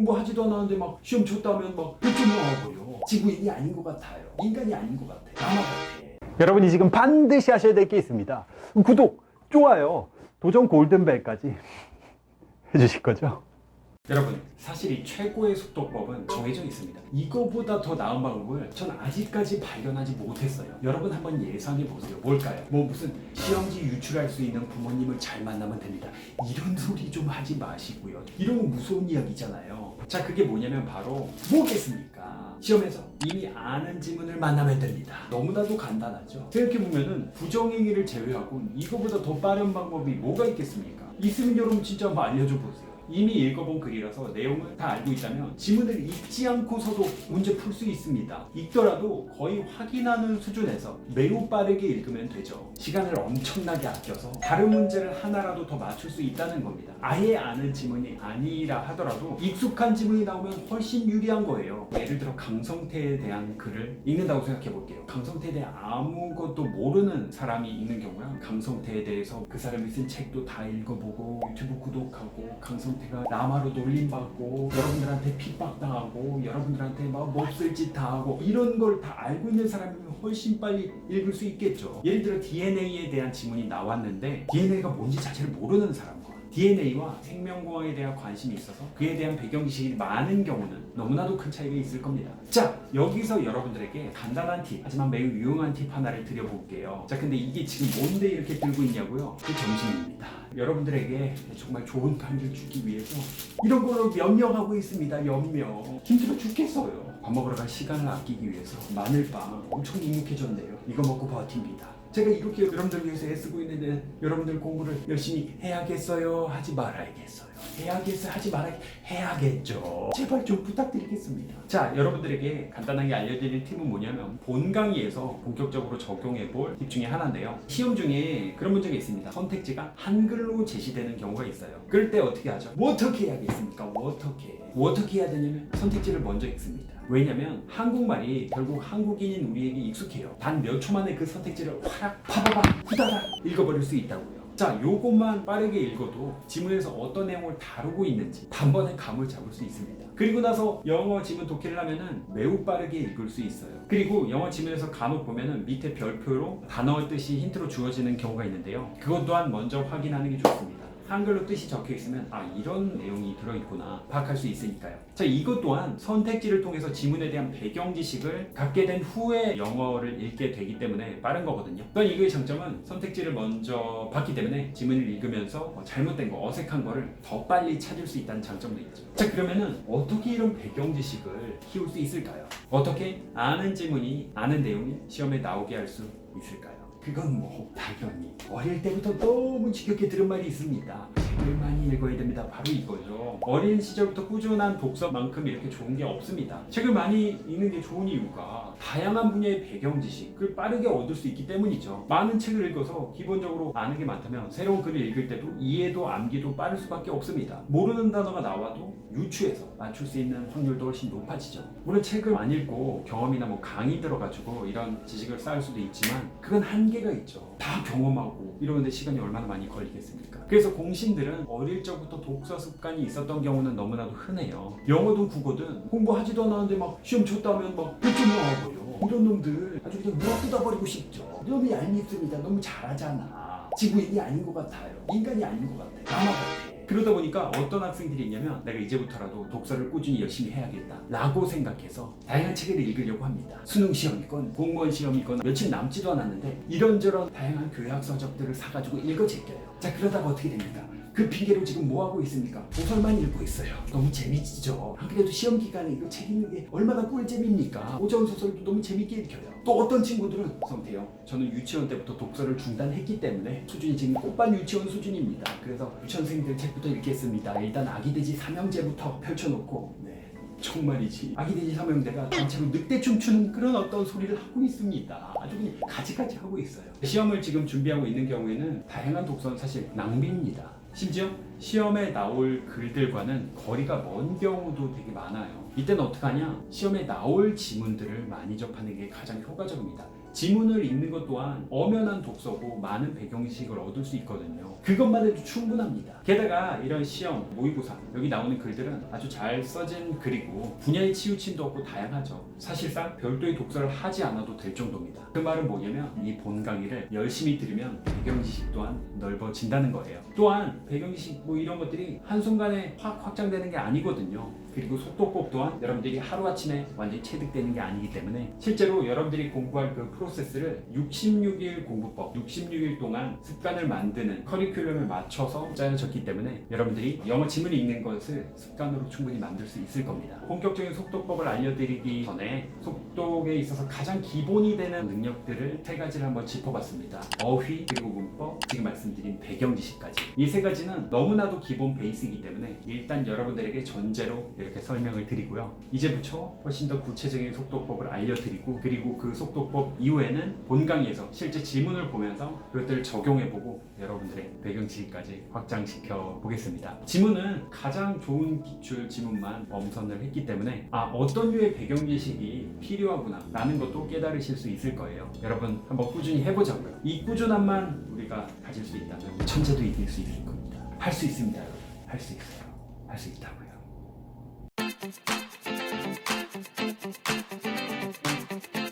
공부하지도 않았는데 막 시험 쳤다면 막 100점 나와버려. 지구인이 아닌 것 같아요. 인간이 아닌 것 같아. 나만 같아. 여러분이 지금 반드시 하셔야 될 게 있습니다. 구독, 좋아요, 도전 골든벨까지 해주실 거죠? 여러분 사실 이 최고의 속도법은 정해져 있습니다. 이거보다 더 나은 방법을 전 아직까지 발견하지 못했어요. 여러분 한번 예상해 보세요. 뭘까요? 뭐 무슨 시험지 유출할 수 있는 부모님을 잘 만나면 됩니다. 이런 소리 좀 하지 마시고요. 이런 거 무서운 이야기잖아요. 자 그게 뭐냐면 바로 뭐겠습니까? 시험에서 이미 아는 지문을 만나면 됩니다. 너무나도 간단하죠. 생각해 보면은 부정행위를 제외하고 이거보다 더 빠른 방법이 뭐가 있겠습니까? 있으면 여러분 진짜 한번 알려줘 보세요. 이미 읽어본 글이라서 내용을 다 알고 있다면 지문을 읽지 않고서도 문제 풀 수 있습니다. 읽더라도 거의 확인하는 수준에서 매우 빠르게 읽으면 되죠. 시간을 엄청나게 아껴서 다른 문제를 하나라도 더 맞출 수 있다는 겁니다. 아예 아는 지문이 아니라 하더라도 익숙한 지문이 나오면 훨씬 유리한 거예요. 예를 들어 강성태에 대한 글을 읽는다고 생각해 볼게요. 강성태에 대해 아무것도 모르는 사람이 있는 경우랑 강성태에 대해서 그 사람이 쓴 책도 다 읽어보고 유튜브 구독하고 강성 태가 라마로 놀림받고 여러분들한테 핍박당하고 여러분들한테 막 몹쓸 짓다 하고 이런 걸 다 알고 있는 사람이면 훨씬 빨리 읽을 수 있겠죠. 예를 들어 DNA에 대한 지문이 나왔는데 DNA가 뭔지 자체를 모르는 사람과 DNA와 생명공학에 대한 관심이 있어서 그에 대한 배경 지식이 많은 경우는 너무나도 큰 차이가 있을 겁니다. 자, 여기서 여러분들에게 간단한 팁, 하지만 매우 유용한 팁 하나를 드려볼게요. 자, 근데 이게 지금 뭔데 이렇게 들고 있냐고요? 그 점심입니다. 여러분들에게 정말 좋은 강의를 주기 위해서 이런 걸로 명령하고 있습니다. 연명. 힘들어 죽겠어요. 밥 먹으러 갈 시간을 아끼기 위해서 마늘빵 엄청 눅눅해졌네요. 이거 먹고 버팁니다. 제가 이렇게 여러분들 위해서 애쓰고 있는데 여러분들 공부를 열심히 해야겠어요? 하지 말아야겠어요? 해야겠어요? 하지 말아야 해야겠죠. 제발 좀 부탁드리겠습니다. 자, 여러분들에게 간단하게 알려드릴 팁은 뭐냐면 본 강의에서 본격적으로 적용해 볼 팁 중에 하나인데요. 시험 중에 그런 문제가 있습니다. 선택지가 한글로 제시되는 경우가 있어요. 그럴 때 어떻게 하죠? 뭐 어떻게 해야겠습니까? 뭐 어떻게? 뭐 어떻게 해야 되냐면 선택지를 먼저 읽습니다. 왜냐면 한국말이 결국 한국인인 우리에게 익숙해요. 단 몇 초 만에 그 선택지를 화락 파바바 후다닥 읽어버릴 수 있다고요. 자, 요것만 빠르게 읽어도 지문에서 어떤 내용을 다루고 있는지 단번에 감을 잡을 수 있습니다. 그리고 나서 영어 지문 독해를 하면은 매우 빠르게 읽을 수 있어요. 그리고 영어 지문에서 간혹 보면은 밑에 별표로 단어의 뜻이 힌트로 주어지는 경우가 있는데요. 그것 또한 먼저 확인하는 게 좋습니다. 한글로 뜻이 적혀 있으면 아 이런 내용이 들어있구나 파악할 수 있으니까요. 자 이것 또한 선택지를 통해서 지문에 대한 배경 지식을 갖게 된 후에 영어를 읽게 되기 때문에 빠른 거거든요. 또한 이거의 장점은 선택지를 먼저 봤기 때문에 지문을 읽으면서 뭐 잘못된 거 어색한 거를 더 빨리 찾을 수 있다는 장점도 있죠. 자 그러면은 어떻게 이런 배경 지식을 키울 수 있을까요? 어떻게 아는 지문이 아는 내용이 시험에 나오게 할 수 있을까요? 그건 뭐 당연히 어릴 때부터 너무 지겹게 들은 말이 있습니다. 책을 많이 읽어야 됩니다. 바로 이거죠. 어린 시절부터 꾸준한 독서만큼 이렇게 좋은 게 없습니다. 책을 많이 읽는 게 좋은 이유가 다양한 분야의 배경 지식을 빠르게 얻을 수 있기 때문이죠. 많은 책을 읽어서 기본적으로 아는 게 많다면 새로운 글을 읽을 때도 이해도 암기도 빠를 수밖에 없습니다. 모르는 단어가 나와도 유추해서 맞출 수 있는 확률도 훨씬 높아지죠. 물론 책을 안 읽고 경험이나 뭐 강의 들어가지고 이런 지식을 쌓을 수도 있지만 그건 한계가 있죠. 다 경험하고 이러는데 시간이 얼마나 많이 걸리겠습니까? 그래서 공신들 은 어릴 적부터 독서 습관이 있었던 경우는 너무나도 흔해요. 영어든 국어든 공부하지도 않았는데 막 시험 쳤다면 막 100점 나와버려. 이런 놈들 아주 그냥 무어 뜯어버리고 싶죠. 너무 얄밉습니다. 너무 잘하잖아. 지구인이 아닌 것 같아요. 인간이 아닌 것 같아. 나만 같아. 그러다 보니까 어떤 학생들이 있냐면 내가 이제부터라도 독서를 꾸준히 열심히 해야겠다 라고 생각해서 다양한 책을 읽으려고 합니다 수능 시험이건 공무원 시험이건 며칠 남지도 않았는데 이런저런 다양한 교양 서적들을 사가지고 읽어 제껴요 자 그러다가 어떻게 됩니까? 그 핑계로 지금 뭐 하고 있습니까? 소설만 읽고 있어요. 너무. 안 그래도 시험 기간에 이거 책 읽는 게 얼마나 꿀잼입니까? 오전 소설도 너무 재밌게 읽혀요. 또 어떤 친구들은 성태요. 저는 유치원 때부터 독서를 중단했기 때문에 수준이 지금 꽃반 유치원 수준입니다. 그래서 유치원생들 책부터 읽겠습니다. 일단 아기돼지 삼형제부터 펼쳐놓고 네. 정말이지 아기돼지 삼형제가 단체로 늑대 춤 추는 그런 어떤 소리를 하고 있습니다. 아주 그냥 가지가지 하고 있어요. 시험을 지금 준비하고 있는 경우에는 다양한 독서는 사실 낭비입니다. 심지어 시험에 나올 글들과는 거리가 먼 경우도 되게 많아요. 이때는 어떡하냐? 시험에 나올 지문들을 많이 접하는 게 가장 효과적입니다. 지문을 읽는 것 또한 엄연한 독서고 많은 배경 지식을 얻을 수 있거든요. 그것만 해도 충분합니다. 게다가 이런 시험, 모의고사 여기 나오는 글들은 아주 잘 써진 글이고 분야의 치우침도 없고 다양하죠. 사실상 별도의 독서를 하지 않아도 될 정도입니다. 그 말은 뭐냐면 이 본 강의를 열심히 들으면 배경 지식 또한 넓어진다는 거예요. 또한 배경 지식 뭐 이런 것들이 한순간에 확 확장되는 게 아니거든요. 그리고 속도법 또한 여러분들이 하루아침에 완전히 체득되는 게 아니기 때문에 실제로 여러분들이 공부할 그 프로세스를 66일 공부법, 66일 동안 습관을 만드는 커리큘럼에 맞춰서 짜여졌기 때문에 여러분들이 영어 지문 읽는 것을 습관으로 충분히 만들 수 있을 겁니다. 본격적인 속도법을 알려드리기 전에 속독에 있어서 가장 기본이 되는 능력들을 세 가지를 한번 짚어봤습니다. 어휘, 그리고 문법, 지금 말씀드린 배경 지식까지. 이 세 가지는 너무나도 기본 베이스이기 때문에 일단 여러분들에게 전제로 이렇게 설명을 드리고요. 이제부터 훨씬 더 구체적인 속도법을 알려드리고 그리고 그 속도법 이후에는 본 강의에서 실제 지문을 보면서 그것들을 적용해보고 여러분들의 배경 지식까지 확장시켜 보겠습니다. 지문은 가장 좋은 기출 지문만 엄선을 했기 때문에 아 어떤 류의 배경 지식이 필요하구나 라는 것도 깨달으실 수 있을 거예요. 여러분 한번 꾸준히 해보자고요. 이 꾸준함만 우리가 가질 수 있다면 천재도 이길 수 있을 겁니다. 할 수 있습니다, 여러분. 할 수 있어요. 할 수 있다고요. Thank you.